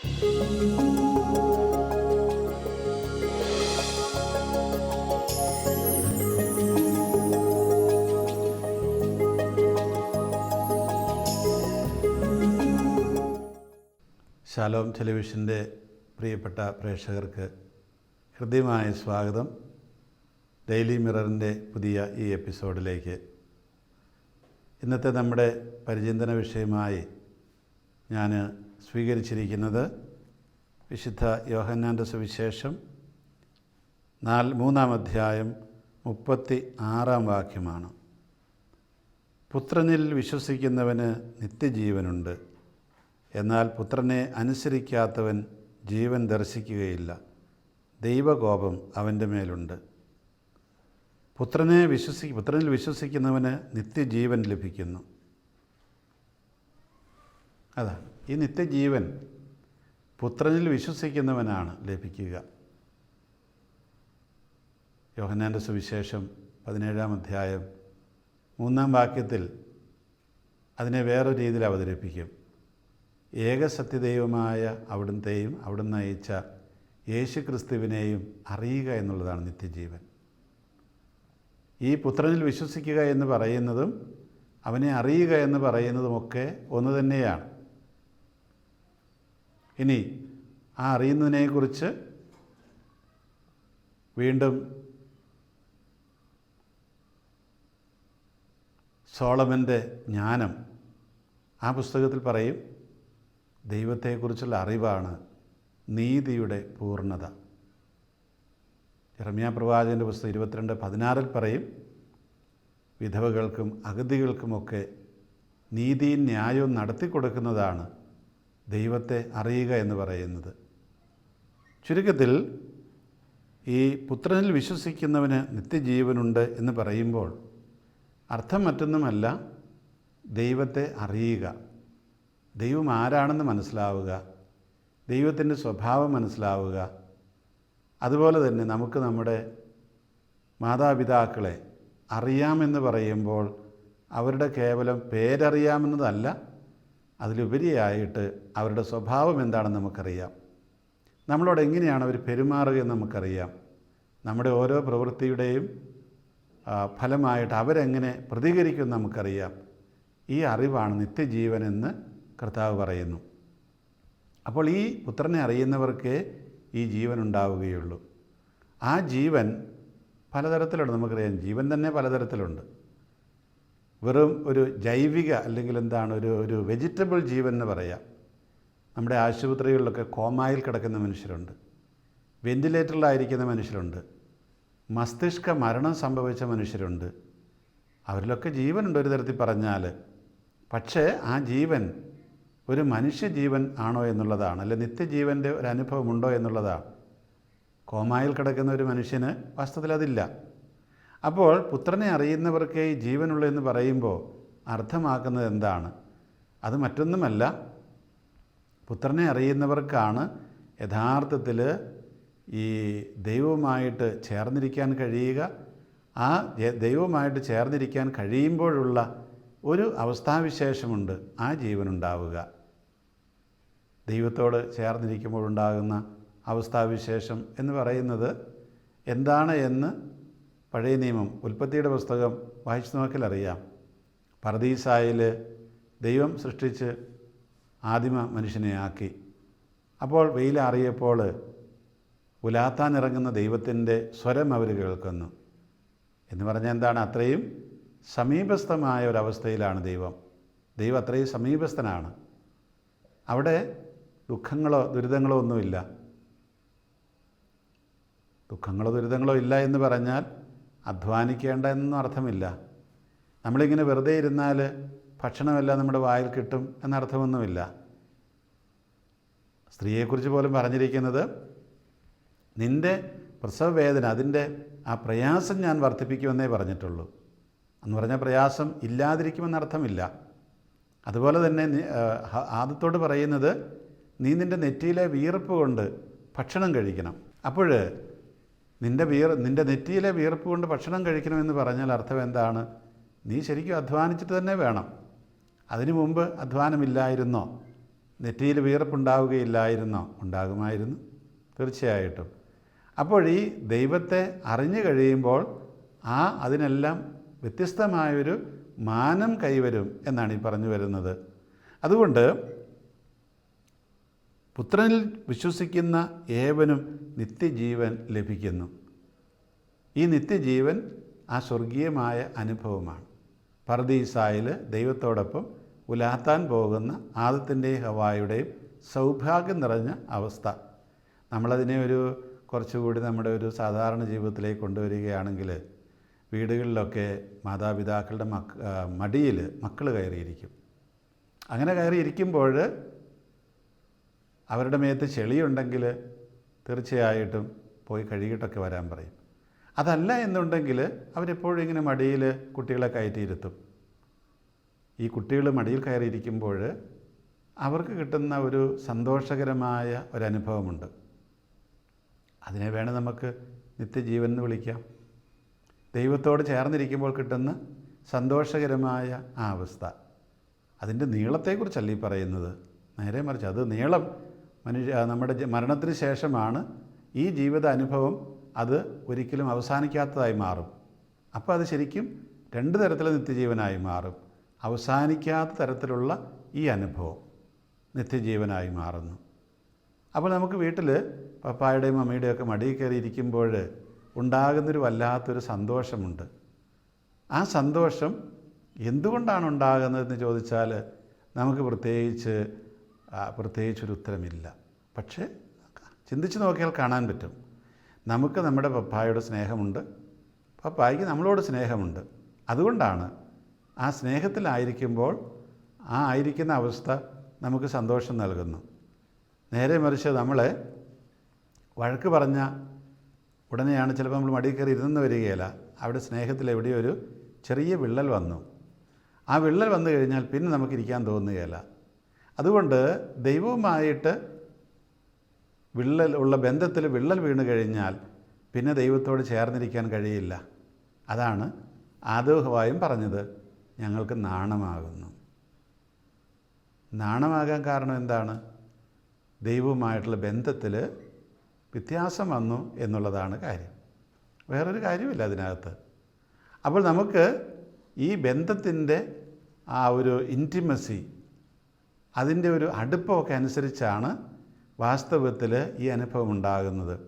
ശാലോം ടെലിവിഷന്റെ പ്രിയപ്പെട്ട പ്രേക്ഷകർക്ക് ഹൃദ്യമായ സ്വാഗതം. ഡെയിലി മിററിന്റെ പുതിയ ഈ എപ്പിസോഡിലേക്ക്. ഇന്നത്തെ നമ്മുടെ പരിചിന്തന വിഷയമായി ഞാൻ സ്വീകരിച്ചിരിക്കുന്നത് വിശുദ്ധ യോഹന്നാന്റെ സുവിശേഷം നാല് മൂന്നാം അധ്യായം മുപ്പത്തി ആറാം വാക്യമാണ്. പുത്രനിൽ വിശ്വസിക്കുന്നവന് നിത്യജീവനുണ്ട്. എന്നാൽ പുത്രനെ അനുസരിക്കാത്തവൻ ജീവൻ ദർശിക്കുകയില്ല. ദൈവകോപം അവന്റെ മേലുണ്ട്. പുത്രനെ വിശ്വസി പുത്രനിൽ വിശ്വസിക്കുന്നവന് നിത്യജീവൻ ലഭിക്കുന്നു. അതാണ്. ഈ നിത്യജീവൻ പുത്രനിൽ വിശ്വസിക്കുന്നവനാണ് ലഭിക്കുക. യോഹന്നാന്റെ സുവിശേഷം പതിനേഴാം അധ്യായം മൂന്നാം വാക്യത്തിൽ അതിനെ വേറൊരു രീതിയിൽ അവതരിപ്പിക്കും. ഏകസത്യദൈവമായ അവിടുത്തെയും അവിടുന്ന് അയച്ച യേശു ക്രിസ്തുവിനെയും അറിയുക എന്നുള്ളതാണ് നിത്യജീവൻ. ഈ പുത്രനിൽ വിശ്വസിക്കുക എന്ന് പറയുന്നതും അവനെ അറിയുക എന്ന് പറയുന്നതുമൊക്കെ ഒന്ന് തന്നെയാണ്. ഇനി ആ അറിയുന്നതിനെക്കുറിച്ച് വീണ്ടും സോളമന്റെ ജ്ഞാനം ആ പുസ്തകത്തിൽ പറയും ദൈവത്തെക്കുറിച്ചുള്ള അറിവാണ് നീതിയുടെ പൂർണത. ഇറമ്യ പ്രവാചകന്റെ പുസ്തകം ഇരുപത്തിരണ്ട് പതിനാറിൽ പറയും വിധവകൾക്കും അഗതികൾക്കുമൊക്കെ നീതിയും ന്യായവും നടത്തി കൊടുക്കുന്നതാണ് ദൈവത്തെ അറിയുക എന്ന് പറയുന്നത്. ചുരുക്കത്തിൽ ഈ പുത്രനിൽ വിശ്വസിക്കുന്നവന് നിത്യജീവനുണ്ട് എന്ന് പറയുമ്പോൾ അർത്ഥം മറ്റൊന്നുമല്ല ദൈവത്തെ അറിയുക. ദൈവം ആരാണെന്ന് മനസ്സിലാവുക. ദൈവത്തിന്റെ സ്വഭാവം മനസ്സിലാവുക. അതുപോലെ തന്നെ നമുക്ക് നമ്മുടെ മാതാപിതാക്കളെ അറിയാമെന്ന് പറയുമ്പോൾ അവരുടെ കേവലം പേരറിയാമെന്നതല്ല അതിലുപരിയായിട്ട് അവരുടെ സ്വഭാവം എന്താണെന്ന് നമുക്കറിയാം. നമ്മളോട് എങ്ങനെയാണ് അവർ പെരുമാറുകയെന്ന് നമുക്കറിയാം. നമ്മുടെ ഓരോ പ്രവൃത്തിയുടെയും ഫലമായിട്ട് അവരെങ്ങനെ പ്രതികരിക്കുമെന്ന് നമുക്കറിയാം. ഈ അറിവാണ് നിത്യജീവനെന്ന് കർത്താവ് പറയുന്നു. അപ്പോൾ ഈ പുത്രനെ അറിയുന്നവർക്ക് ഈ ജീവൻ ഉണ്ടാവുകയുള്ളൂ. ആ ജീവൻ പലതരത്തിലുണ്ട്. നമുക്കറിയാം ജീവൻ തന്നെ പലതരത്തിലുണ്ട്. വെറും ഒരു ജൈവിക അല്ലെങ്കിൽ എന്താണ് ഒരു ഒരു വെജിറ്റബിൾ ജീവൻ എന്ന് പറയാം. നമ്മുടെ ആശുപത്രികളിലൊക്കെ കോമായിൽ കിടക്കുന്ന മനുഷ്യരുണ്ട്. വെന്റിലേറ്ററിലായിരിക്കുന്ന മനുഷ്യരുണ്ട്. മസ്തിഷ്ക മരണം സംഭവിച്ച മനുഷ്യരുണ്ട്. അവരിലൊക്കെ ജീവനുണ്ട് ഒരു തരത്തിൽ പറഞ്ഞാൽ പക്ഷേ ആ ജീവൻ ഒരു മനുഷ്യജീവൻ ആണോ എന്നുള്ളതാണ്. അല്ലെ നിത്യജീവന്റെ ഒരു അനുഭവമുണ്ടോ എന്നുള്ളതാണ്. കോമായിൽ കിടക്കുന്ന ഒരു മനുഷ്യന് വാസ്തവത്തിൽ അതില്ല. അപ്പോൾ പുത്രനെ അറിയുന്നവർക്ക് ജീവനുള്ള എന്ന് പറയുമ്പോൾ അർത്ഥമാക്കുന്നത് എന്താണ്? അത് മറ്റൊന്നുമല്ല. പുത്രനെ അറിയുന്നവർക്കാണ് യഥാർത്ഥത്തിൽ ഈ ദൈവവുമായിട്ട് ചേർന്നിരിക്കാൻ കഴിയുക. ആ ദൈവവുമായിട്ട് ചേർന്നിരിക്കാൻ കഴിയുമ്പോഴുള്ള ഒരു അവസ്ഥാവിശേഷമുണ്ട് ആ ജീവനുണ്ടാവുക. ദൈവത്തോട് ചേർന്നിരിക്കുമ്പോഴുണ്ടാകുന്ന അവസ്ഥാവിശേഷം എന്ന് പറയുന്നത് എന്താണ് എന്ന് പഴയ നിയമം ഉൽപ്പത്തിയുടെ പുസ്തകം വായിച്ചു നോക്കിൽ അറിയാം പറദീസായിൽ ദൈവം സൃഷ്ടിച്ച് ആദിമ മനുഷ്യനെ ആക്കി. അപ്പോൾ വെയിലാറിയപ്പോൾ ഉലാത്താനിറങ്ങുന്ന ദൈവത്തിന്റെ സ്വരം അവർ കേൾക്കുന്നു. എന്ന് പറഞ്ഞാൽ എന്താണ്? അത്രയും സമീപസ്ഥമായ ഒരവസ്ഥയിലാണ് ദൈവം. ദൈവം അത്രയും സമീപസ്ഥനാണ്. അവിടെ ദുഃഖങ്ങളോ ദുരിതങ്ങളോ ഒന്നുമില്ല. ദുഃഖങ്ങളോ ദുരിതങ്ങളോ ഇല്ല എന്ന് പറഞ്ഞാൽ അധ്വാനിക്കേണ്ട എന്നൊന്നും അർത്ഥമില്ല. നമ്മളിങ്ങനെ വെറുതെ ഇരുന്നാൽ ഭക്ഷണമെല്ലാം നമ്മുടെ വായിൽ കിട്ടും എന്നർത്ഥമൊന്നുമില്ല. സ്ത്രീയെക്കുറിച്ച് പോലും പറഞ്ഞിരിക്കുന്നത് നിന്റെ പ്രസവവേദന അതിന്റെ ആ പ്രയാസം ഞാൻ വർദ്ധിപ്പിക്കുമെന്നേ പറഞ്ഞിട്ടുള്ളൂ. എന്ന് പറഞ്ഞാൽ പ്രയാസം ഇല്ലാതിരിക്കുമെന്നർത്ഥമില്ല അതുപോലെ തന്നെ ആദ്യത്തോട് പറയുന്നത് നീ നിന്റെ നെറ്റിയിലെ വിയർപ്പ് കൊണ്ട് ഭക്ഷണം കഴിക്കണം. അപ്പോൾ നിന്റെ വിയർ നിന്റെ നെറ്റിയിലെ വിയർപ്പ് കൊണ്ട് ഭക്ഷണം കഴിക്കണമെന്ന് പറഞ്ഞാൽ അർത്ഥം എന്താണ്? നീ ശരിക്കും അധ്വാനിച്ചിട്ട് തന്നെ വേണം. അതിനു മുമ്പ് അധ്വാനമില്ലായിരുന്നോ? നെറ്റിയിൽ വിയർപ്പുണ്ടാവുകയില്ലായിരുന്നോ? ഉണ്ടാകുമായിരുന്നു. തീർച്ചയായിട്ടും. അപ്പോൾ ഈ ദൈവത്തെ അറിഞ്ഞു കഴിയുമ്പോൾ ആ അതിനെല്ലാം വ്യത്യസ്തമായൊരു മാനം കൈവരും എന്നാണ് ഈ പറഞ്ഞു വരുന്നത്. അതുകൊണ്ട് പുത്രനിൽ വിശ്വസിക്കുന്ന ഏവനും നിത്യജീവൻ ലഭിക്കുന്നു. ഈ നിത്യജീവൻ ആ സ്വർഗീയമായ അനുഭവമാണ്. പർദീസായിൽ ദൈവത്തോടൊപ്പം ഉലാത്താൻ പോകുന്ന ആദത്തിന്റെയും ഹവായുടെയും സൗഭാഗ്യം നിറഞ്ഞ അവസ്ഥ. നമ്മളതിനെ ഒരു കുറച്ചുകൂടി നമ്മുടെ ഒരു സാധാരണ ജീവിതത്തിലേക്ക് കൊണ്ടുവരികയാണെങ്കിൽ വീടുകളിലൊക്കെ മാതാപിതാക്കളുടെ മക്ക മടിയിൽ മക്കൾ കയറിയിരിക്കും. അങ്ങനെ കയറിയിരിക്കുമ്പോൾ അവരുടെ മേത്ത് ചെളിയുണ്ടെങ്കിൽ തീർച്ചയായിട്ടും പോയി കഴുകിയിട്ടൊക്കെ വരാൻ പറയും. അതല്ല എന്നുണ്ടെങ്കിൽ അവരെപ്പോഴും ഇങ്ങനെ മടിയിൽ കുട്ടികളെ കയറ്റിയിരുത്തും. ഈ കുട്ടികൾ മടിയിൽ കയറിയിരിക്കുമ്പോൾ അവർക്ക് കിട്ടുന്ന ഒരു സന്തോഷകരമായ ഒരനുഭവമുണ്ട്. അതിനെ വേണം നമുക്ക് നിത്യജീവൻ എന്ന് വിളിക്കാം. ദൈവത്തോട് ചേർന്നിരിക്കുമ്പോൾ കിട്ടുന്ന സന്തോഷകരമായ ആ അവസ്ഥ. അതിന്റെ നീളത്തെക്കുറിച്ചല്ല ഈ പറയുന്നത്? നേരെ മറിച്ച് അത് നീളം മനുഷ്യ നമ്മുടെ മരണത്തിന് ശേഷമാണ് ഈ ജീവിത അനുഭവം അത് ഒരിക്കലും അവസാനിക്കാത്തതായി മാറും. അപ്പോൾ അത് ശരിക്കും രണ്ട് തരത്തിലെ നിത്യജീവനായി മാറും. അവസാനിക്കാത്ത തരത്തിലുള്ള ഈ അനുഭവം നിത്യജീവനായി മാറുന്നു. അപ്പോൾ നമുക്ക് വീട്ടിൽ പപ്പായുടെയും മമ്മിയുടെയും ഒക്കെ മടിയിൽ കയറി ഇരിക്കുമ്പോൾ ഉണ്ടാകുന്നൊരു വല്ലാത്തൊരു സന്തോഷമുണ്ട്. ആ സന്തോഷം എന്തുകൊണ്ടാണ് ഉണ്ടാകുന്നതെന്ന് ചോദിച്ചാൽ നമുക്ക് പ്രത്യേകിച്ച് പ്രത്യേകിച്ചൊരു ഉത്തരമില്ല പക്ഷേ ചിന്തിച്ച് നോക്കിയാൽ കാണാൻ പറ്റും. നമുക്ക് നമ്മുടെ പപ്പായോട് സ്നേഹമുണ്ട്. പപ്പായ്ക്ക് നമ്മളോട് സ്നേഹമുണ്ട്. അതുകൊണ്ടാണ് ആ സ്നേഹത്തിലായിരിക്കുമ്പോൾ ആ ആയിരിക്കുന്ന അവസ്ഥ നമുക്ക് സന്തോഷം നൽകുന്നു. നേരെ മറിച്ച് നമ്മളെ വഴക്ക് പറഞ്ഞ ഉടനെയാണ് ചിലപ്പോൾ നമ്മൾ മടി കയറി ഇരുന്ന് വരികയില്ല. അവിടെ സ്നേഹത്തിൽ എവിടെയൊരു ചെറിയ വിള്ളൽ വന്നു. ആ വിള്ളൽ വന്നു കഴിഞ്ഞാൽ പിന്നെ നമുക്ക് ഇരിക്കാൻ തോന്നുകയില്ല. അതുകൊണ്ട് ദൈവവുമായിട്ട് വിള്ളൽ ഉള്ള ബന്ധത്തിൽ വിള്ളൽ വീണ് കഴിഞ്ഞാൽ പിന്നെ ദൈവത്തോട് ചേർന്നിരിക്കാൻ കഴിയില്ല. അതാണ് ആദോഹവായും പറഞ്ഞത്. ഞങ്ങൾക്ക് നാണമാകുന്നു. നാണമാകാൻ കാരണം എന്താണ്? ദൈവവുമായിട്ടുള്ള ബന്ധത്തിൽ വ്യത്യാസം വന്നു എന്നുള്ളതാണ് കാര്യം. വേറൊരു കാര്യമില്ല അതിനകത്ത്. അപ്പോൾ നമുക്ക് ഈ ബന്ധത്തിന്റെ ആ ഒരു ഇന്റിമസി അതിന്റെ ഒരു അടുപ്പമൊക്കെ അനുസരിച്ചാണ് വാസ്തവത്തിൽ ഈ അനുഭവം ഉണ്ടാകുന്നത്.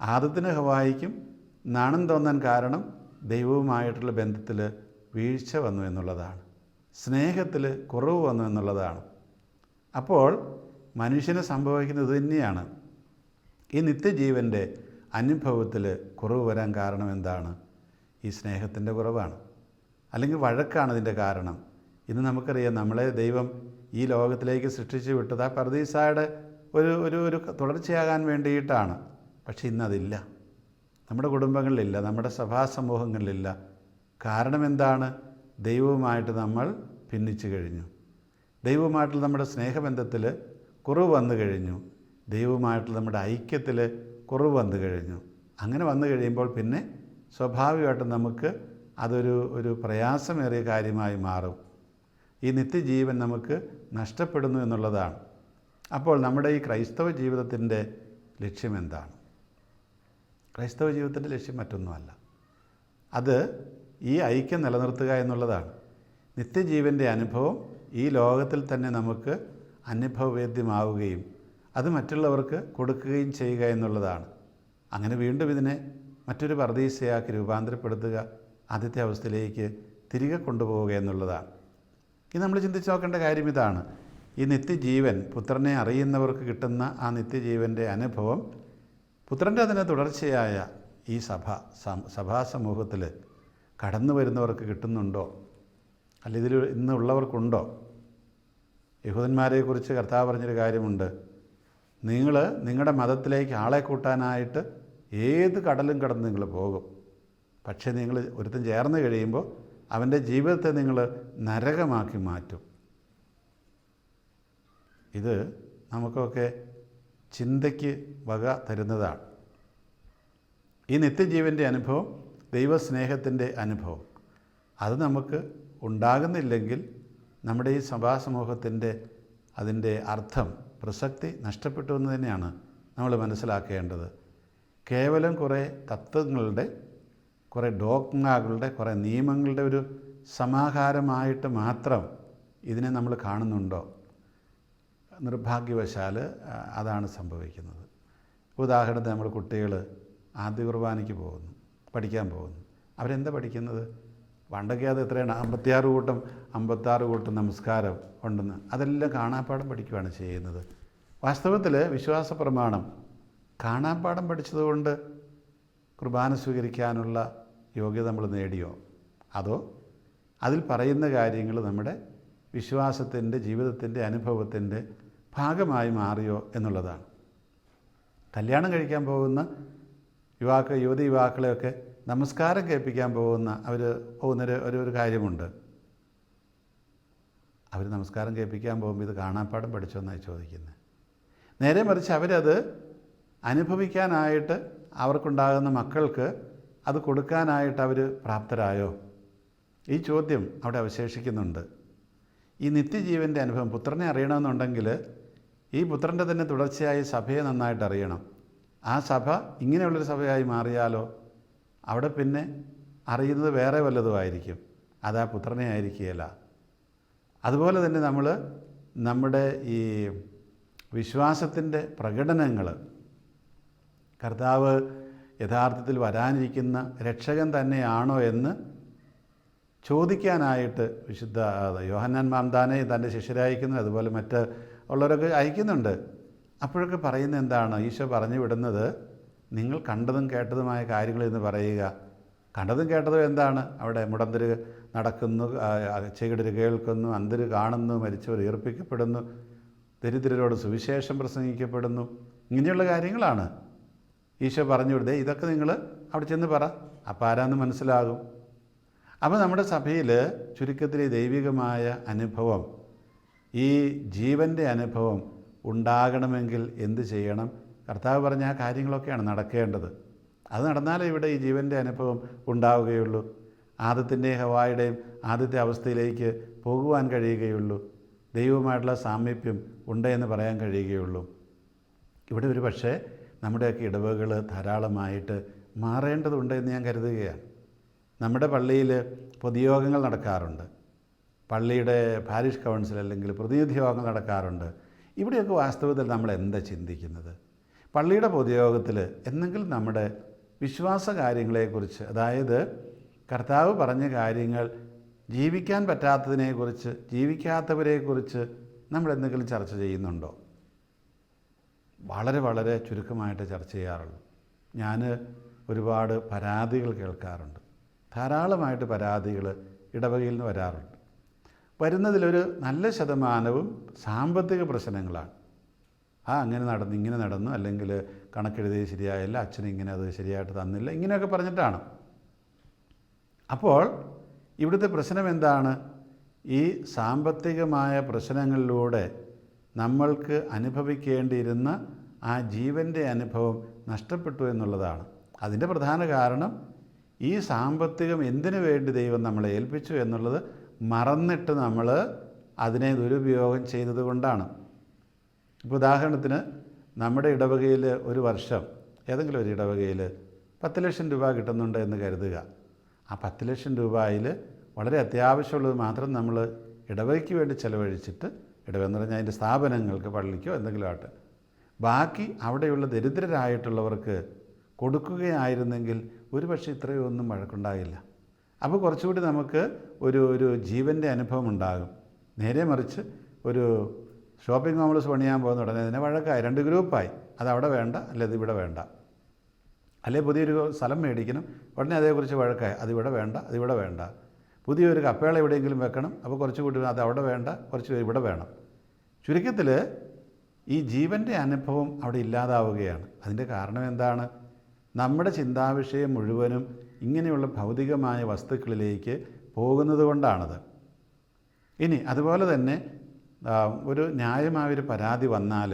ആദത്തിന് ഹവായിക്കും നാണം തോന്നാൻ കാരണം ദൈവവുമായിട്ടുള്ള ബന്ധത്തിൽ വീഴ്ച വന്നു എന്നുള്ളതാണ്. സ്നേഹത്തിൽ കുറവ് വന്നു എന്നുള്ളതാണ്. അപ്പോൾ മനുഷ്യന് സംഭവിക്കുന്നത് തന്നെയാണ്. ഈ നിത്യജീവന്റെ അനുഭവത്തിൽ കുറവ് വരാൻ കാരണം എന്താണ്? ഈ സ്നേഹത്തിന്റെ കുറവാണ്. അല്ലെങ്കിൽ വഴക്കാണ് ഇതിന്റെ കാരണം. ഇന്ന് നമുക്കറിയാം നമ്മളെ ദൈവം ഈ ലോകത്തിലേക്ക് സൃഷ്ടിച്ചു വിട്ടത് ആ പർദീസായുടെ ഒരു ഒരു ഒരു തുടർച്ചയാകാൻ വേണ്ടിയിട്ടാണ്. പക്ഷേ ഇന്നതില്ല. നമ്മുടെ കുടുംബങ്ങളിലില്ല നമ്മുടെ സഭാ സമൂഹങ്ങളിലില്ല കാരണം എന്താണ്? ദൈവവുമായിട്ട് നമ്മൾ ഭിന്നിച്ചു കഴിഞ്ഞു. ദൈവവുമായിട്ടുള്ള നമ്മുടെ സ്നേഹബന്ധത്തിൽ കുറവ് വന്നു കഴിഞ്ഞു. ദൈവവുമായിട്ടുള്ള നമ്മുടെ ഐക്യത്തിൽ കുറവ് വന്നു കഴിഞ്ഞു. അങ്ങനെ വന്നു കഴിയുമ്പോൾ പിന്നെ സ്വാഭാവികമായിട്ടും നമുക്ക് അതൊരു ഒരു പ്രയാസമേറിയ കാര്യമായി മാറും. ഈ നിത്യജീവൻ നമുക്ക് നഷ്ടപ്പെടുന്നു എന്നുള്ളതാണ്. അപ്പോൾ നമ്മുടെ ഈ ക്രൈസ്തവ ജീവിതത്തിന്റെ ലക്ഷ്യം എന്താണ്? ക്രൈസ്തവ ജീവിതത്തിന്റെ ലക്ഷ്യം മറ്റൊന്നുമല്ല. അത് ഈ ഐക്യം നിലനിർത്തുക എന്നുള്ളതാണ്. നിത്യജീവന്റെ അനുഭവം ഈ ലോകത്തിൽ തന്നെ നമുക്ക് അനുഭവവേദ്യമാവുകയും അത് മറ്റുള്ളവർക്ക് കൊടുക്കുകയും ചെയ്യുക എന്നുള്ളതാണ്. അങ്ങനെ വീണ്ടും ഇതിനെ മറ്റൊരു പർദീസയാക്കി രൂപാന്തരപ്പെടുത്തുക ആദ്യത്തെ അവസ്ഥയിലേക്ക് തിരികെ കൊണ്ടുപോവുക എന്നുള്ളതാണ്. ഇത് നമ്മൾ ചിന്തിച്ച് നോക്കേണ്ട കാര്യം ഇതാണ്. ഈ നിത്യജീവൻ പുത്രനെ അറിയുന്നവർക്ക് കിട്ടുന്ന ആ നിത്യജീവന്റെ അനുഭവം പുത്രന്റെ അതിന് തുടർച്ചയായ ഈ സഭ സഭാസമൂഹത്തിൽ കടന്നു വരുന്നവർക്ക് കിട്ടുന്നുണ്ടോ? അല്ല ഇതിൽ ഇന്നുള്ളവർക്കുണ്ടോ? യഹൂദന്മാരെക്കുറിച്ച് കർത്താവ് പറഞ്ഞൊരു കാര്യമുണ്ട്. നിങ്ങൾ നിങ്ങളുടെ മതത്തിലേക്ക് ആളെ കൂട്ടാനായിട്ട് ഏത് കടലും കടന്ന് നിങ്ങൾ പോകും. പക്ഷേ നിങ്ങൾ ഒരുത്തും ചേർന്ന് കഴിയുമ്പോൾ അവന്റെ ജീവിതത്തെ നിങ്ങൾ നരകമാക്കി മാറ്റും. ഇത് നമുക്കൊക്കെ ചിന്തയ്ക്ക് വക തരുന്നതാണ്. ഈ നിത്യജീവന്റെ അനുഭവം ദൈവസ്നേഹത്തിന്റെ അനുഭവം അത് നമുക്ക് ഉണ്ടാകുന്നില്ലെങ്കിൽ നമ്മുടെ ഈ സഭാസമൂഹത്തിന്റെ അതിന്റെ അർത്ഥം പ്രസക്തി നഷ്ടപ്പെട്ടു എന്ന് തന്നെയാണ് നമ്മൾ മനസ്സിലാക്കേണ്ടത്. കേവലം കുറേ തത്വങ്ങളുടെ കുറേ ഡോക്മകളുടെ കുറേ നിയമങ്ങളുടെ ഒരു സമാഹാരമായിട്ട് മാത്രം ഇതിനെ നമ്മൾ കാണുന്നുണ്ടോ? നിർഭാഗ്യവശാൽ അതാണ് സംഭവിക്കുന്നത്. ഉദാഹരണത്തിന് നമ്മൾ കുട്ടികൾ ആദ്യ കുർബാനയ്ക്ക് പോകുന്നു പഠിക്കാൻ പോകുന്നു. അവരെന്താ പഠിക്കുന്നത്? പണ്ടൊക്കെ അത് എത്രയാണ്? അമ്പത്തിയാറ് കൂട്ടം അമ്പത്താറ് കൂട്ടം നമസ്കാരം ഉണ്ടെന്ന്. അതെല്ലാം കാണാപ്പാടം പഠിക്കുകയാണ് ചെയ്യുന്നത്. വാസ്തവത്തിൽ വിശ്വാസ പ്രമാണം കാണാപ്പാടം പഠിച്ചതുകൊണ്ട് കുർബാന സ്വീകരിക്കാനുള്ള യോഗ്യത നമ്മൾ നേടിയോ? അതോ അതിൽ പറയുന്ന കാര്യങ്ങൾ നമ്മുടെ വിശ്വാസത്തിന്റെ ജീവിതത്തിന്റെ അനുഭവത്തിന്റെ ഭാഗമായി മാറിയോ എന്നുള്ളതാണ്. കല്യാണം കഴിക്കാൻ പോകുന്ന യുവാക്കൾ യുവതി യുവാക്കളെയൊക്കെ നമസ്കാരം കേൾപ്പിക്കാൻ പോകുന്ന അവർ പോകുന്നൊരു ഒരു ഒരു കാര്യമുണ്ട്. അവർ നമസ്കാരം കേൾപ്പിക്കാൻ പോകുമ്പോൾ ഇത് കാണാപ്പാടം പഠിച്ചോന്നായി ചോദിക്കുന്നത് നേരെ മറിച്ച് അവരത് അനുഭവിക്കാനായിട്ട് അവർക്കുണ്ടാകുന്ന മക്കൾക്ക് അത് കൊടുക്കാനായിട്ട് അവർ പ്രാപ്തരായോ? ഈ ചോദ്യം അവിടെ അവശേഷിക്കുന്നുണ്ട്. ഈ നിത്യജീവന്റെ അനുഭവം പുത്രനെ അറിയണമെന്നുണ്ടെങ്കിൽ ഈ പുത്രന്റെ തന്നെ തുടർച്ചയായി സഭയെ നന്നായിട്ട് അറിയണം. ആ സഭ ഇങ്ങനെയുള്ളൊരു സഭയായി മാറിയാലോ? അവിടെ പിന്നെ അറിയുന്നത് വേറെ വല്ലതുമായിരിക്കും അത് ആ പുത്രനെ ആയിരിക്കുകയില്ല. അതുപോലെ തന്നെ നമ്മൾ നമ്മുടെ ഈ വിശ്വാസത്തിന്റെ പ്രകടനങ്ങൾ. കർത്താവ് യഥാർത്ഥത്തിൽ വരാനിരിക്കുന്ന രക്ഷകൻ തന്നെയാണോ എന്ന് ചോദിക്കാനായിട്ട് വിശുദ്ധ യോഹന്നാൻ മാംദാനെ തന്റെ ശിഷ്യരയക്കുന്നു അതുപോലെ മറ്റ് ഉള്ളവരൊക്കെ അയക്കുന്നുണ്ട്. അപ്പോഴൊക്കെ പറയുന്നത് എന്താണ്? ഈശോ പറഞ്ഞു വിടുന്നത് നിങ്ങൾ കണ്ടതും കേട്ടതുമായ കാര്യങ്ങൾ എന്ന് പറയുക. കണ്ടതും കേട്ടതും എന്താണ്? അവിടെ മുടന്തര് നടക്കുന്നു ചെകിടര് കേൾക്കുന്നു അന്തര് കാണുന്നു മരിച്ചവർ ഈർപ്പിക്കപ്പെടുന്നു ദരിദ്രരോട് സുവിശേഷം പ്രസംഗിക്കപ്പെടുന്നു ഇങ്ങനെയുള്ള കാര്യങ്ങളാണ്. ഈശോ പറഞ്ഞു വിടുതേ ഇതൊക്കെ നിങ്ങൾ അവിടെ ചെന്ന് പറ അപ്പം ആരാന്ന് മനസ്സിലാകും. അപ്പോൾ നമ്മുടെ സഭയിൽ ചുരുക്കത്തിൽ ദൈവികമായ അനുഭവം ഈ ജീവന്റെ അനുഭവം ഉണ്ടാകണമെങ്കിൽ എന്ത് ചെയ്യണം? കർത്താവ് പറഞ്ഞ ആ കാര്യങ്ങളൊക്കെയാണ് നടക്കേണ്ടത്. അത് നടന്നാലേ ഇവിടെ ഈ ജീവന്റെ അനുഭവം ഉണ്ടാവുകയുള്ളൂ. ആദത്തിന്റെയും ഹവായുടെയും ആദ്യത്തെ അവസ്ഥയിലേക്ക് പോകുവാൻ കഴിയുകയുള്ളൂ. ദൈവവുമായിട്ടുള്ള സാമീപ്യം ഉണ്ട് എന്ന് പറയാൻ കഴിയുകയുള്ളൂ. ഇവിടെ ഒരു പക്ഷേ നമ്മുടെയൊക്കെ ഇടവകൾ ധാരാളമായിട്ട് മാറേണ്ടതുണ്ട് എന്ന് ഞാൻ കരുതുകയാണ്. നമ്മുടെ പള്ളിയിൽ പൊതുയോഗങ്ങൾ നടക്കാറുണ്ട്. പള്ളിയുടെ പാരിഷ് കൗൺസിൽ അല്ലെങ്കിൽ പ്രതിനിധി യോഗങ്ങൾ നടക്കാറുണ്ട്. ഇവിടെയൊക്കെ വാസ്തവത്തിൽ നമ്മൾ എന്താ ചിന്തിക്കുന്നത്? പള്ളിയുടെ പൊതുയോഗത്തിൽ എന്തെങ്കിലും നമ്മുടെ വിശ്വാസ കാര്യങ്ങളെക്കുറിച്ച് അതായത് കർത്താവ് പറഞ്ഞ കാര്യങ്ങൾ ജീവിക്കാൻ പറ്റാത്തതിനെക്കുറിച്ച് ജീവിക്കാത്തവരെക്കുറിച്ച് നമ്മൾ എന്തെങ്കിലും ചർച്ച ചെയ്യുന്നുണ്ടോ? വളരെ വളരെ ചുരുക്കമായിട്ട് ചർച്ച ചെയ്യാറുള്ളൂ. ഞാൻ ഒരുപാട് പരാതികൾ കേൾക്കാറുണ്ട്. ധാരാളമായിട്ട് പരാതികൾ ഇടവകയിൽ നിന്ന് വരാറുണ്ട്. വരുന്നതിലൊരു നല്ല ശതമാനവും സാമ്പത്തിക പ്രശ്നങ്ങളാണ്. ആ അങ്ങനെ നടന്നു ഇങ്ങനെ നടന്നു അല്ലെങ്കിൽ കണക്കെഴുതി ശരിയായില്ല അച്ഛൻ ഇങ്ങനെ അത് ശരിയായിട്ട് തന്നില്ല ഇങ്ങനെയൊക്കെ പറഞ്ഞിട്ടാണ്. അപ്പോൾ ഇവിടുത്തെ പ്രശ്നം എന്താണ്? ഈ സാമ്പത്തികമായ പ്രശ്നങ്ങളിലൂടെ നമ്മൾക്ക് അനുഭവിക്കേണ്ടിയിരുന്ന ആ ജീവന്റെ അനുഭവം നഷ്ടപ്പെട്ടു എന്നുള്ളതാണ്. അതിന്റെ പ്രധാന കാരണം ഈ സാമ്പത്തികം എന്തിനു വേണ്ടി ദൈവം നമ്മളെ ഏൽപ്പിച്ചു എന്നുള്ളത് മറന്നിട്ട് നമ്മൾ അതിനെ ദുരുപയോഗം ചെയ്തതുകൊണ്ടാണ് ഇപ്പോൾ ഉദാഹരണത്തിന് നമ്മുടെ ഇടവകയിൽ ഒരു വർഷം ഏതെങ്കിലും ഒരു ഇടവകയിൽ പത്ത് ലക്ഷം രൂപ കിട്ടുന്നുണ്ട് എന്ന് കരുതുക. ആ പത്ത് ലക്ഷം രൂപയിൽ വളരെ അത്യാവശ്യമുള്ളത് മാത്രം നമ്മൾ ഇടവകയ്ക്ക് വേണ്ടി ചിലവഴിച്ചിട്ട് ഇടവ എന്ന് പറഞ്ഞാൽ അതിന്റെ സ്ഥാപനങ്ങൾക്ക് പള്ളിക്കോ എന്തെങ്കിലും ആട്ടെ ബാക്കി അവിടെയുള്ള ദരിദ്രരായിട്ടുള്ളവർക്ക് കൊടുക്കുകയായിരുന്നെങ്കിൽ ഒരു പക്ഷേ ഇത്രയും ഒന്നും വഴക്കുണ്ടാകില്ല അപ്പോൾ കുറച്ചുകൂടി നമുക്ക് ഒരു ഒരു ജീവന്റെ അനുഭവം ഉണ്ടാകും. നേരെ മറിച്ച് ഒരു ഷോപ്പിംഗ് കോംപ്ലക്സ് പണിയാൻ പോകുന്ന ഉടനെ തന്നെ വഴക്കായി. രണ്ട് ഗ്രൂപ്പായി. അതവിടെ വേണ്ട അല്ലെ ഇവിടെ വേണ്ട. അല്ലെ പുതിയൊരു സ്ഥലം മേടിക്കണം ഉടനെ അതേക്കുറിച്ച് വഴക്കായി. അതിവിടെ വേണ്ട അതിവിടെ വേണ്ട. പുതിയൊരു കപ്പേള എവിടെയെങ്കിലും വെക്കണം. അപ്പോൾ കുറച്ച് കുറച്ചുകൂടി അത് അവിടെ വേണ്ട കുറച്ച് ഇവിടെ വേണം. ചുരുക്കത്തിൽ ഈ ജീവന്റെ അനുഭവം അവിടെ ഇല്ലാതാവുകയാണ്. അതിന്റെ കാരണം എന്താണ്? നമ്മുടെ ചിന്താവിഷയം മുഴുവനും ഇങ്ങനെയുള്ള ഭൗതികമായ വസ്തുക്കളിലേക്ക് പോകുന്നത് കൊണ്ടാണത്. ഇനി അതുപോലെ തന്നെ ഒരു ന്യായമായൊരു പരാതി വന്നാൽ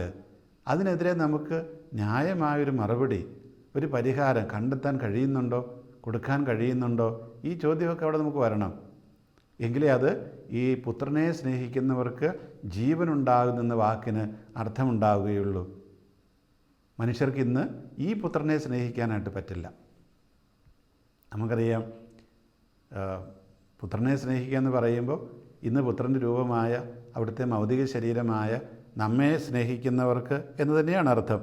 അതിനെതിരെ നമുക്ക് ന്യായമായൊരു മറുപടി ഒരു പരിഹാരം കണ്ടെത്താൻ കഴിയുന്നുണ്ടോ? കൊടുക്കാൻ കഴിയുന്നുണ്ടോ? ഈ ചോദ്യമൊക്കെ അവിടെ നമുക്ക് വരണം. എങ്കിലേ അത് ഈ പുത്രനെ സ്നേഹിക്കുന്നവർക്ക് ജീവനുണ്ടാകുന്നെന്ന വാക്കിന് അർത്ഥമുണ്ടാവുകയുള്ളൂ. മനുഷ്യർക്ക് ഇന്ന് ഈ പുത്രനെ സ്നേഹിക്കാനായിട്ട് പറ്റില്ല. നമുക്കറിയാം പുത്രനെ സ്നേഹിക്കുക എന്ന് പറയുമ്പോൾ ഇന്ന് പുത്രന്റെ രൂപമായ അവിടുത്തെ ഭൗതിക ശരീരമായ നമ്മെ സ്നേഹിക്കുന്നവർക്ക് എന്ന് തന്നെയാണ് അർത്ഥം.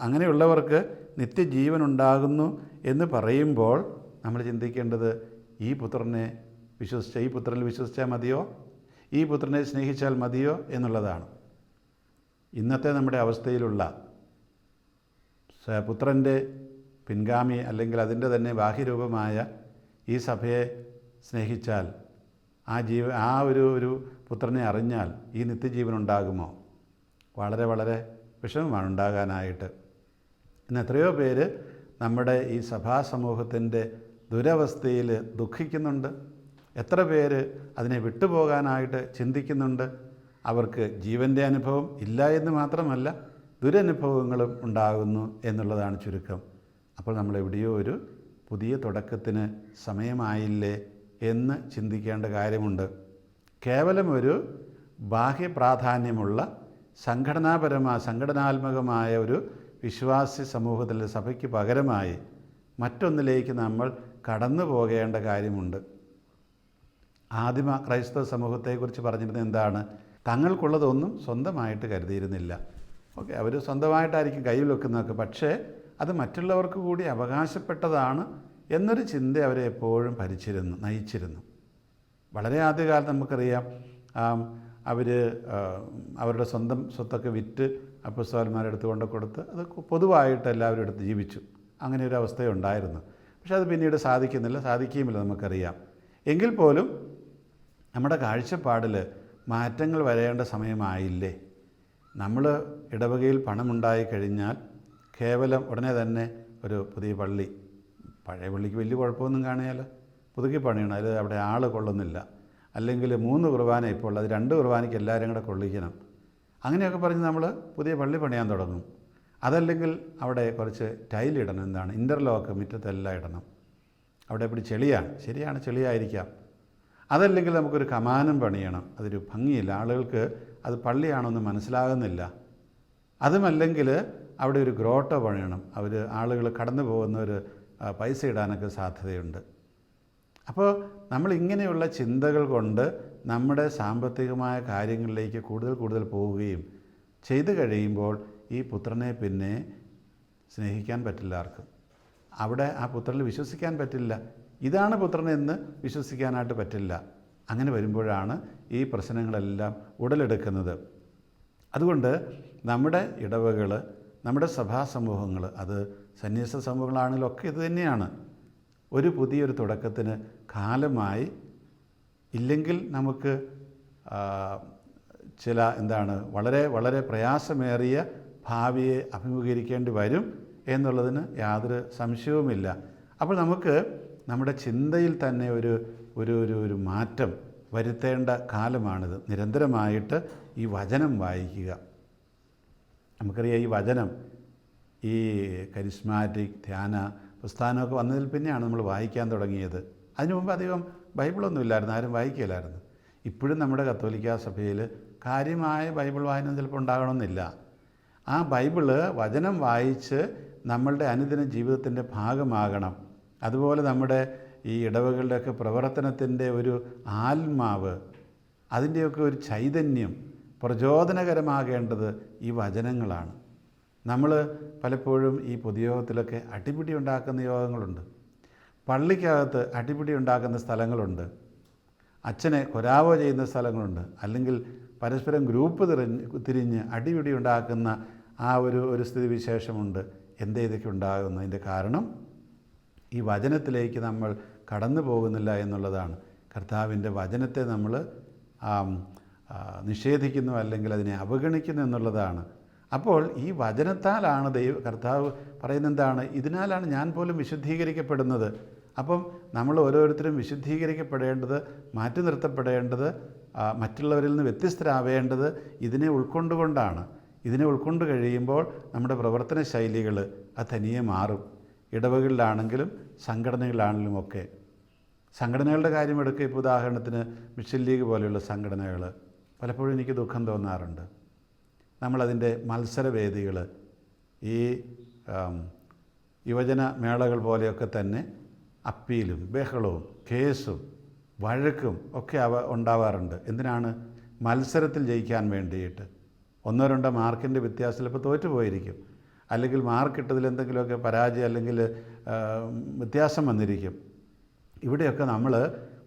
അങ്ങനെയുള്ളവർക്ക് നിത്യജീവൻ ഉണ്ടാകുന്നു എന്ന് പറയുമ്പോൾ നമ്മൾ ചിന്തിക്കേണ്ടത് ഈ പുത്രനെ വിശ്വസിച്ച ഈ പുത്രനിൽ വിശ്വസിച്ചാൽ മതിയോ? ഈ പുത്രനെ സ്നേഹിച്ചാൽ മതിയോ എന്നുള്ളതാണ്. ഇന്നത്തെ നമ്മുടെ അവസ്ഥയിലുള്ള പുത്രന്റെ പിൻഗാമി അല്ലെങ്കിൽ അതിന്റെ തന്നെ ബാഹ്യരൂപമായ ഈ സഭയെ സ്നേഹിച്ചാൽ ആ ജീവ ആ ഒരു ഒരു പുത്രനെ അറിഞ്ഞാൽ ഈ നിത്യജീവൻ ഉണ്ടാകുമോ വളരെ വളരെ വിഷമമാണ് ഉണ്ടാകാനായിട്ട്. ഇന്ന് എത്രയോ പേര് നമ്മുടെ ഈ സഭാ സമൂഹത്തിന്റെ ദുരവസ്ഥയിൽ ദുഃഖിക്കുന്നുണ്ട്. എത്ര പേര് അതിനെ വിട്ടുപോകാനായിട്ട് ചിന്തിക്കുന്നുണ്ട്. അവർക്ക് ജീവന്റെ അനുഭവം ഇല്ല എന്ന് മാത്രമല്ല ദുരനുഭവങ്ങളും ഉണ്ടാകുന്നു എന്നുള്ളതാണ് ചുരുക്കം. അപ്പോൾ നമ്മൾ എവിടെയോ ഒരു പുതിയ തുടക്കത്തിന് സമയമായില്ലേ എന്ന് ചിന്തിക്കേണ്ട കാര്യമുണ്ട്. കേവലം ഒരു ബാഹ്യ പ്രാധാന്യമുള്ള സംഘടനാപരമായ സംഘടനാത്മകമായ ഒരു വിശ്വാസി സമൂഹത്തിലെ സഭയ്ക്ക് പകരമായി മറ്റൊന്നിലേക്ക് നമ്മൾ കടന്നു പോകേണ്ട കാര്യമുണ്ട്. ആദിമ ക്രൈസ്തവ സമൂഹത്തെക്കുറിച്ച് പറഞ്ഞിരുന്നത് എന്താണ്? തങ്ങൾക്കുള്ളതൊന്നും സ്വന്തമായിട്ട് കരുതിയിരുന്നില്ല. ഓക്കെ അവർ സ്വന്തമായിട്ടായിരിക്കും കയ്യിൽ വെക്കുന്നതൊക്കെ പക്ഷേ അത് മറ്റുള്ളവർക്ക് കൂടി അവകാശപ്പെട്ടതാണ് എന്നൊരു ചിന്ത അവരെ എപ്പോഴും ഭരിച്ചിരുന്നു നയിച്ചിരുന്നു. വളരെ ആദ്യകാലത്ത് നമുക്കറിയാം അവർ അവരുടെ സ്വന്തം സ്വത്തൊക്കെ വിറ്റ് അപ്പസ്തോലന്മാരുടെ അടുത്ത് കൊണ്ട് കൊടുത്ത് അത് പൊതുവായിട്ട് എല്ലാവരും എടുത്ത് ജീവിച്ചു. അങ്ങനെ ഒരു അവസ്ഥയുണ്ടായിരുന്നു. പക്ഷെ അത് പിന്നീട് സാധിക്കുന്നില്ല സാധിക്കുകയുമില്ല നമുക്കറിയാം. എങ്കിൽ പോലും നമ്മുടെ കാഴ്ചപ്പാടിൽ മാറ്റങ്ങൾ വരേണ്ട സമയമായില്ലേ? നമ്മൾ ഇടവകയിൽ പണമുണ്ടായി കഴിഞ്ഞാൽ കേവലം ഉടനെ തന്നെ ഒരു പുതിയ പള്ളി പഴയ പള്ളിക്ക് വലിയ കുഴപ്പമൊന്നും കാണുകയല്ല. പുതുക്കി പണിയണം അതിൽ അവിടെ ആൾ കൊള്ളുന്നില്ല. അല്ലെങ്കിൽ മൂന്ന് കുർബാന ഇപ്പോൾ അത് രണ്ട് കുർബാനയ്ക്ക് എല്ലാവരും കൂടെ കൊള്ളിക്കണം. അങ്ങനെയൊക്കെ പറഞ്ഞ് നമ്മൾ പുതിയ പള്ളി പണിയാൻ തുടങ്ങും. അതല്ലെങ്കിൽ അവിടെ കുറച്ച് ടൈലിടണം എന്താണ്? ഇന്റർലോക്ക് മുറ്റത്തെല്ലാം ഇടണം. അവിടെ ഇപ്പോൾ ചെളിയാണ് ശരിയാണ് ചെളിയായിരിക്കാം. അതല്ലെങ്കിൽ നമുക്കൊരു കമാനം പണിയണം. അതൊരു ഭംഗിയില്ല. ആളുകൾക്ക് അത് പള്ളിയാണോന്ന് മനസ്സിലാകുന്നില്ല. അതുമല്ലെങ്കിൽ അവിടെ ഒരു ഗ്രോട്ടോ പണിയണം. അവർ ആളുകൾ കടന്നു ഒരു പൈസ ഇടാനൊക്കെ സാധ്യതയുണ്ട്. അപ്പോൾ നമ്മൾ ഇങ്ങനെയുള്ള ചിന്തകൾ കൊണ്ട് നമ്മുടെ സാമ്പത്തികമായ കാര്യങ്ങളിലേക്ക് കൂടുതൽ കൂടുതൽ പോവുകയും ചെയ്തു കഴിയുമ്പോൾ ഈ പുത്രനെ പിന്നെ സ്നേഹിക്കാൻ പറ്റില്ല ആർക്കും. അവിടെ ആ പുത്രനിൽ വിശ്വസിക്കാൻ പറ്റില്ല. ഇതാണ് പുത്രനെന്ന് വിശ്വസിക്കാനായിട്ട് പറ്റില്ല. അങ്ങനെ വരുമ്പോഴാണ് ഈ പ്രശ്നങ്ങളെല്ലാം ഉടലെടുക്കുന്നത്. അതുകൊണ്ട് നമ്മുടെ ഇടവകൾ നമ്മുടെ സഭാ സമൂഹങ്ങൾ അത് സന്യാസ സമൂഹങ്ങളാണെങ്കിലും ഒക്കെ ഇത് തന്നെയാണ്. ഒരു പുതിയൊരു തുടക്കത്തിന് കാലമായി ഇല്ലെങ്കിൽ നമുക്ക് ചില എന്താണ് വളരെ വളരെ പ്രയാസമേറിയ ഭാവിയെ അഭിമുഖീകരിക്കേണ്ടി വരും എന്നുള്ളതിന് യാതൊരു സംശയവുമില്ല. അപ്പോൾ നമുക്ക് നമ്മുടെ ചിന്തയിൽ തന്നെ ഒരു ഒരു ഒരു ഒരു മാറ്റം വരുത്തേണ്ട കാലമാണിത്. നിരന്തരമായിട്ട് ഈ വചനം വായിക്കുക. നമുക്കറിയാം ഈ വചനം ഈ കരിസ്മാറ്റിക് ധ്യാന പ്രസ്ഥാനമൊക്കെ വന്നതിൽ പിന്നെയാണ് നമ്മൾ വായിക്കാൻ തുടങ്ങിയത്. അതിനു മുമ്പ് അധികം ബൈബിളൊന്നും ഇല്ലായിരുന്നു ആരും വായിക്കില്ലായിരുന്നു. ഇപ്പോഴും നമ്മുടെ കത്തോലിക്ക സഭയിൽ കാര്യമായ ബൈബിൾ വായന ചിലപ്പോൾ ഉണ്ടാകണമെന്നില്ല. ആ ബൈബിൾ വചനം വായിച്ച് നമ്മളുടെ അനുദിന ജീവിതത്തിന്റെ ഭാഗമാകണം. അതുപോലെ നമ്മുടെ ഈ ഇടവകളുടെയൊക്കെ പ്രവർത്തനത്തിന്റെ ഒരു ആത്മാവ് അതിന്റെയൊക്കെ ഒരു ചൈതന്യം പ്രചോദനകരമാകേണ്ടത് ഈ വചനങ്ങളാണ്. നമ്മൾ പലപ്പോഴും ഈ പൊതുയോഗത്തിലൊക്കെ അടിപിടി ഉണ്ടാക്കുന്ന യോഗങ്ങളുണ്ട്. പള്ളിക്കകത്ത് അടിപിടി ഉണ്ടാക്കുന്ന സ്ഥലങ്ങളുണ്ട്. അച്ഛനെ കൊരാവോ ചെയ്യുന്ന സ്ഥലങ്ങളുണ്ട്. അല്ലെങ്കിൽ പരസ്പരം ഗ്രൂപ്പ് തിരിഞ്ഞ് തിരിഞ്ഞ് അടിപിടി ഉണ്ടാക്കുന്ന ആ ഒരു ഒരു സ്ഥിതിവിശേഷമുണ്ട് എന്തേ ഇതൊക്കെ ഉണ്ടാകുന്നതിന്റെ കാരണം? ഈ വചനത്തിലേക്ക് നമ്മൾ കടന്നു പോകുന്നില്ല എന്നുള്ളതാണ്. കർത്താവിന്റെ വചനത്തെ നമ്മൾ നിഷേധിക്കുന്നു അല്ലെങ്കിൽ അതിനെ അവഗണിക്കുന്നു എന്നുള്ളതാണ്. അപ്പോൾ ഈ വചനത്താലാണ് ദൈവ കർത്താവ് പറയുന്നത് എന്താണ് ഇതിനാലാണ് ഞാൻ പോലും വിശുദ്ധീകരിക്കപ്പെടുന്നത്. അപ്പം നമ്മൾ ഓരോരുത്തരും വിശുദ്ധീകരിക്കപ്പെടേണ്ടത് മാറ്റി നിർത്തപ്പെടേണ്ടത് മറ്റുള്ളവരിൽ നിന്ന് വ്യത്യസ്തരാവേണ്ടത് ഇതിനെ ഉൾക്കൊണ്ടുകൊണ്ടാണ്. ഇതിനെ ഉൾക്കൊണ്ട് കഴിയുമ്പോൾ നമ്മുടെ പ്രവർത്തന ശൈലികൾ അത് തനിയെ മാറും. ഇടവകളിലാണെങ്കിലും സംഘടനകളിലാണെങ്കിലും ഒക്കെ. സംഘടനകളുടെ കാര്യം എടുക്കുക. ഇപ്പോൾ ഉദാഹരണത്തിന് മിഷൻ ലീഗ് പോലെയുള്ള സംഘടനകൾ പലപ്പോഴും എനിക്ക് ദുഃഖം തോന്നാറുണ്ട്. നമ്മളതിന്റെ മത്സരവേദികൾ ഈ യുവജന മേളകൾ പോലെയൊക്കെ തന്നെ അപ്പീലും ബഹളവും കേസും വഴക്കും ഒക്കെ അവ ഉണ്ടാവാറുണ്ട്. എന്തിനാണ്? മത്സരത്തിൽ ജയിക്കാൻ വേണ്ടിയിട്ട്. ഒന്നോ രണ്ടോ മാർക്കിന്റെ വ്യത്യാസത്തിൽ ഇപ്പോൾ തോറ്റുപോയിരിക്കും. അല്ലെങ്കിൽ മാർക്ക് ഇട്ടതിൽ എന്തെങ്കിലുമൊക്കെ പരാജയം അല്ലെങ്കിൽ വ്യത്യാസം വന്നിരിക്കും. ഇവിടെയൊക്കെ നമ്മൾ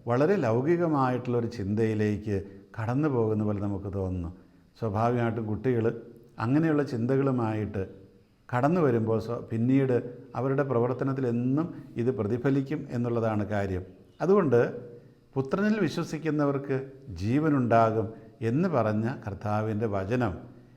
വളരെ ലൗകികമായിട്ടുള്ളൊരു ചിന്തയിലേക്ക് കടന്നു പോകുന്ന പോലെ നമുക്ക് തോന്നുന്നു. സ്വാഭാവികമായിട്ടും കുട്ടികൾ അങ്ങനെയുള്ള ചിന്തകളുമായിട്ട് കടന്നു വരുമ്പോൾ പിന്നീട് അവരുടെ പ്രവർത്തനത്തിൽ എന്നും ഇത് പ്രതിഫലിക്കും എന്നുള്ളതാണ് കാര്യം. അതുകൊണ്ട് പുത്രനിൽ വിശ്വസിക്കുന്നവർക്ക് ജീവനുണ്ടാകും എന്ന് പറഞ്ഞ കർത്താവിന്റെ വചനം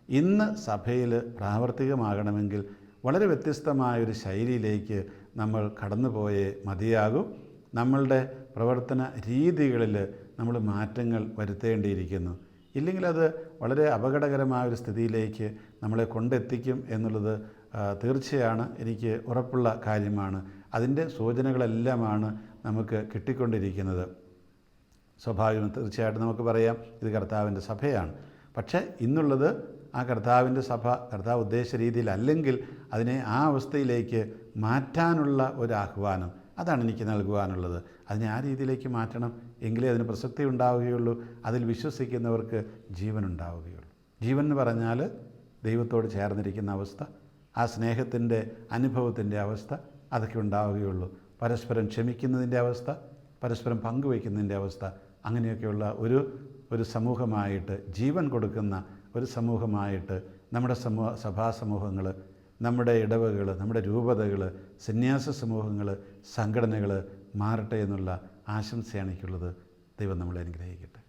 ഇന്ന് സഭയിൽ പ്രാവർത്തികമാകണമെങ്കിൽ വളരെ വ്യത്യസ്തമായൊരു ശൈലിയിലേക്ക് നമ്മൾ കടന്നുപോയേ മതിയാകും. നമ്മളുടെ പ്രവർത്തന രീതികളിൽ നമ്മൾ മാറ്റങ്ങൾ വരുത്തേണ്ടിയിരിക്കുന്നു. ഇല്ലെങ്കിൽ അത് വളരെ അപകടകരമായ ഒരു സ്ഥിതിയിലേക്ക് നമ്മളെ കൊണ്ടെത്തിക്കും എന്നുള്ളത് തീർച്ചയാണ് എനിക്ക് ഉറപ്പുള്ള കാര്യമാണ്. അതിന്റെ സൂചനകളെല്ലാമാണ് നമുക്ക് കിട്ടിക്കൊണ്ടിരിക്കുന്നത്. സ്വാഭാവികം തീർച്ചയായിട്ടും നമുക്ക് പറയാം ഇത് കർത്താവിന്റെ സഭയാണ്. പക്ഷേ ഇന്നുള്ളത് ആ കർത്താവിന്റെ സഭ കർത്താവ് ഉദ്ദേശ രീതിയിൽ അല്ലെങ്കിൽ അതിനെ ആ അവസ്ഥയിലേക്ക് മാറ്റാനുള്ള ഒരു ആഹ്വാനം അതാണ് എനിക്ക് നൽകുവാനുള്ളത്. അതിനെ ആ രീതിയിലേക്ക് മാറ്റണം. എങ്കിലേ അതിന് പ്രസക്തി ഉണ്ടാവുകയുള്ളൂ. അതിൽ വിശ്വസിക്കുന്നവർക്ക് ജീവൻ ഉണ്ടാവുകയുള്ളൂ ജീവൻ എന്ന് പറഞ്ഞാൽ ദൈവത്തോട് ചേർന്നിരിക്കുന്ന അവസ്ഥ ആ സ്നേഹത്തിന്റെ അനുഭവത്തിന്റെ അവസ്ഥ അതൊക്കെ ഉണ്ടാവുകയുള്ളൂ. പരസ്പരം ക്ഷമിക്കുന്നതിന്റെ അവസ്ഥ പരസ്പരം പങ്കുവയ്ക്കുന്നതിന്റെ അവസ്ഥ അങ്ങനെയൊക്കെയുള്ള ഒരു ഒരു സമൂഹമായിട്ട് ജീവൻ കൊടുക്കുന്ന ഒരു സമൂഹമായിട്ട് നമ്മുടെ സമൂഹ സഭാ സമൂഹങ്ങൾ നമ്മുടെ ഇടവകൾ നമ്മുടെ രൂപതകൾ സന്യാസ സമൂഹങ്ങൾ സംഘടനകൾ മാറട്ടെ എന്നുള്ള ആശംസയാണ് എനിക്കുള്ളത്. ദൈവം നമ്മളെ അനുഗ്രഹിക്കട്ടെ.